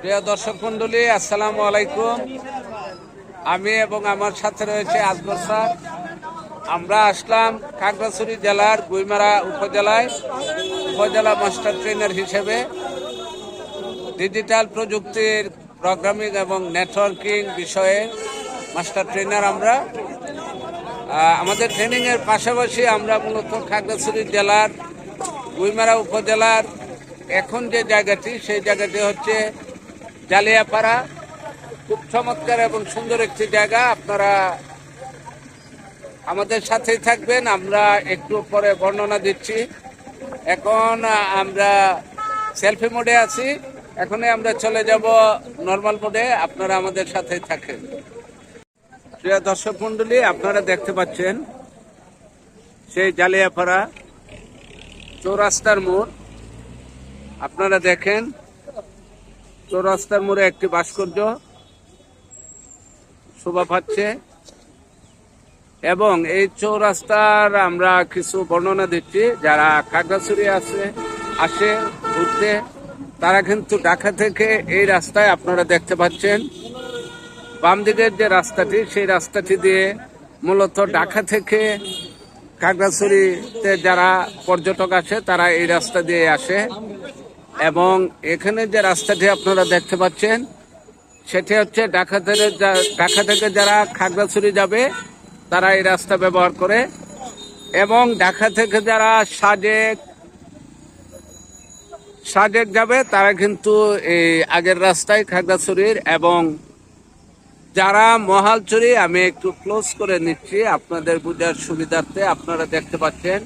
প্রিয় দর্শক মন্ডলী আসসালামু আলাইকুম। আমি এবং আমার সাথে রয়েছে আজগর স্যার। আমরা আসলাম খাগড়াছড়ি জেলার গুইমারা উপজেলায়, উপজেলা মাস্টার ট্রেনার হিসেবে। ডিজিটাল প্রযুক্তির প্রোগ্রামিং এবং নেটওয়ার্কিং বিষয়ে মাস্টার ট্রেনার আমরা। আমাদের ট্রেনিংয়ের পাশাপাশি আমরা মূলত খাগড়াছড়ি জেলার গুইমারা উপজেলার এখন যে জায়গাটি, সেই জায়গাটি হচ্ছে জালিয়াপাড়া। খুব চমৎকার এবং সুন্দর একটি জায়গা। আপনারা আমাদের সাথেই থাকবেন। আমরা একটু পরে বর্ণনা দিচ্ছি। এখন আমরা সেলফি মোডে আছি। এখনই আমরা চলে যাব নর্মাল মোডে। আপনারা আমাদের সাথেই থাকেন। প্রিয় দর্শক মন্ডলী আপনারা দেখতে পাচ্ছেন সেই জালিয়াপাড়া চৌরাস্তার মোড়। আপনারা দেখেন, চৌরাস্তার মোড়ে একটি ভাস্কর্য শোভা পাচ্ছে এবং এই চৌরাস্তার আমরা কিছু বর্ণনা দিচ্ছি। যারা খাগড়াছড়ি আছে, আসে, ঘুরতে, তারা কিন্তু ঢাকা থেকে এই রাস্তায় আপনারা দেখতে পাচ্ছেন। বাম দিকের যে রাস্তাটি, সেই রাস্তাটি দিয়ে মূলত ঢাকা থেকে খাগড়াছড়িতে যারা পর্যটক আসে, তারা এই রাস্তা দিয়ে আসে। এবং এখানে যে রাস্তাটি আপনারা দেখতে পাচ্ছেন, সেটি হচ্ছে ঢাকা থেকে ঢাকা থেকে যারা খাগড়াছড়ি যাবে, তারা এই রাস্তা ব্যবহার করে। এবং ঢাকা থেকে যারা সাজেক সাজেক যাবে, তারা কিন্তু এই আগের রাস্তায় খাগড়াছড়ির এবং যারা মহালচুরি আমি একটু ক্লোজ করে নিচ্ছি, আপনাদের বোঝার সুবিধার্থে আপনারা দেখতে পাচ্ছেন।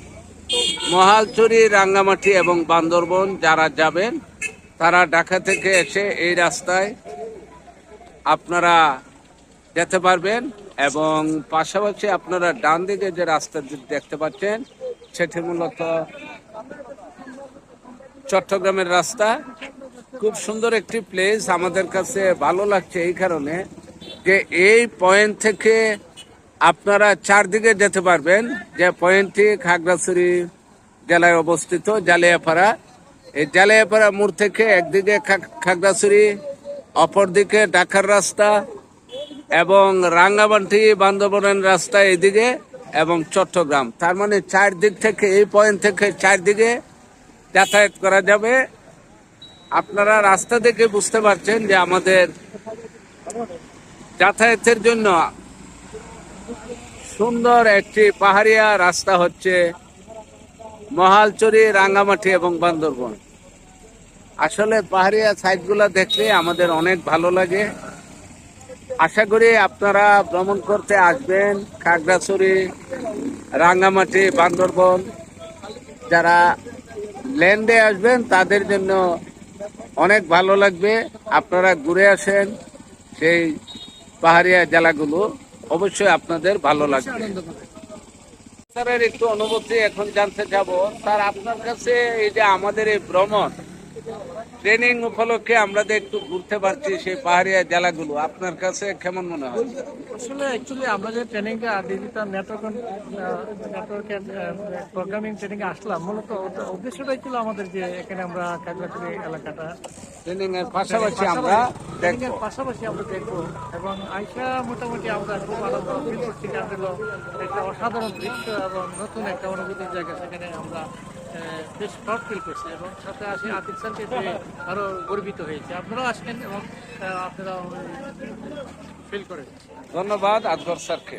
মহালচুরি রাঙ্গামাটি এবং বান্দরবন যারা যাবেন, তারা ঢাকা থেকে এসে এই রাস্তায় আপনারা যেতে পারবেন এবং পাশাপাশি আপনারা ডান দিকে যে রাস্তা দেখতে পাচ্ছেন, সেটি মূলত চট্টগ্রামের রাস্তা। খুব সুন্দর একটি প্লেস আমাদের কাছে ভালো লাগছে এই কারণে যে এই পয়েন্ট থেকে আপনারা চারদিকে যেতে পারবেন, যে পয়েন্টটি খাগড়াছড়ি জেলায় অবস্থিত জালিয়াপাড়া। এই জালিয়াপাড়া মোড় থেকে একদিকে খাগড়াছড়ি, অপরদিকে ঢাকার রাস্তা এবং রাঙ্গামাটি, বান্দরবনের রাস্তা এদিকে এবং চট্টগ্রাম। তার মানে চারদিক থেকে, এই পয়েন্ট থেকে চারদিকে যাতায়াত করা যাবে। আপনারা রাস্তা দেখে বুঝতে পারছেন যে আমাদের যাতায়াতের জন্য সুন্দর একটি পাহাড়িয়া রাস্তা হচ্ছে মহালচরি, রাঙ্গামাটি এবং বান্দরবন। আসলে পাহাড়িয়া সাইটগুলো দেখলে আমাদের অনেক ভালো লাগে। আশা করি আপনারা ভ্রমণ করতে আসবেন খাগড়াছড়ি, রাঙ্গামাটি, বান্দরবন। যারা ল্যান্ডে আসবেন, তাদের জন্য অনেক ভালো লাগবে। আপনারা ঘুরে আসেন সেই পাহাড়িয়া জেলাগুলো। অবশ্যই আপনাদের ভালো লাগবে। স্যারের একটু অনুভূতি এখন জানতে যাব। স্যার আপনার কাছে এই যে আমাদের এই ভ্রমণ ট্রেনিং উপলক্ষে আমরা যে একটু ঘুরতে পারছি সেই পাহাড়িয়া জেলাগুলো আপনার কাছে কেমন মনে হয়? আসলে অ্যাকচুয়ালি আমরা যে ট্রেনিংটা ডিজিটাল নেটওয়ার্ক নেটওয়ার্কের প্রোগ্রামিং ট্রেনিং আসলাম মূলত উদ্দেশ্যটাই ছিল আমাদের যে এখানে আমরা কাকড়াছড়ি এলাকাটা। ট্রেনিং এর পাশাপাশি আমরা দেখব পাশাপাশি আমরা দেখব এবং আইসা মোটামুটি আমরা খুব আনন্দ ফিল করছি কারণ হলো একটা অসাধারণ দৃশ্য এবং নতুন একটা অনুভূতির জায়গা সেখানে আমরা বেশ প্রাউড ফিল করছি এবং সাথে আসি আতিক স্যারকে পেয়ে আরও গর্বিত হয়েছে। আপনারাও আসেন এবং আপনারাও ফিল করেন। ধন্যবাদ আকবর স্যারকে।